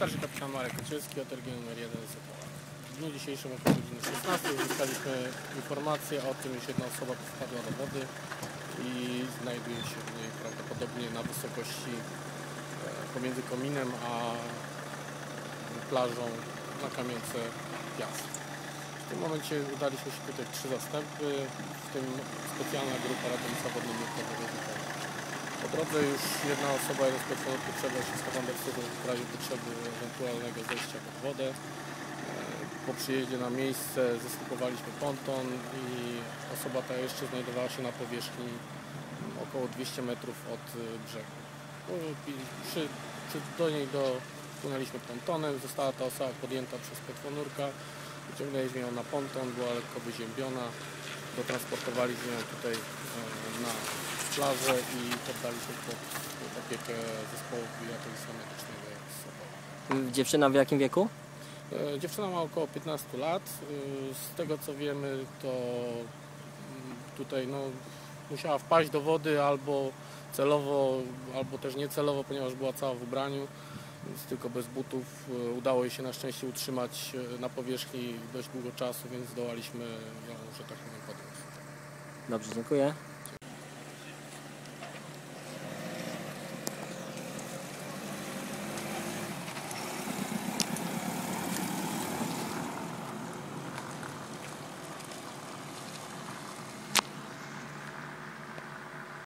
Starszy kapitan Marek Koczewski, OTRG nr 1 Sokoła. W dniu dzisiejszym około godziny 16 uzyskaliśmy informację o tym, iż jedna osoba wpadła do wody i znajduje się w niej prawdopodobnie na wysokości e, pomiędzy kominem a plażą na kamience piast. W tym momencie udaliśmy się tutaj trzy zastępy, w tym specjalna grupa ratownictwa. Po drodze już jedna osoba, podstawowym przebrał się skafanderskiego w razie potrzeby ewentualnego zejścia pod wodę. E, Po przyjeździe na miejsce zeskupowaliśmy ponton i osoba ta jeszcze znajdowała się na powierzchni mm, około 200 metrów od y, brzegu. No Przy, przy, do niej dopłynęliśmy pontonem, została ta osoba podjęta przez petronurka, wyciągnęliśmy ją na ponton, była lekko wyziębiona, dotransportowaliśmy ją tutaj e, na plażę i poddaliśmy pod opiekę zespołu ratownictwa medycznego z Sokoła. Dziewczyna w jakim wieku? E, Dziewczyna ma około 15 lat. E, Z tego co wiemy, to mm, tutaj no, musiała wpaść do wody albo celowo, albo też niecelowo, ponieważ była cała w ubraniu, więc tylko bez butów. Udało jej się na szczęście utrzymać na powierzchni dość długo czasu, więc zdołaliśmy ją, że tak powiem, podnieść. Dobrze, dziękuję.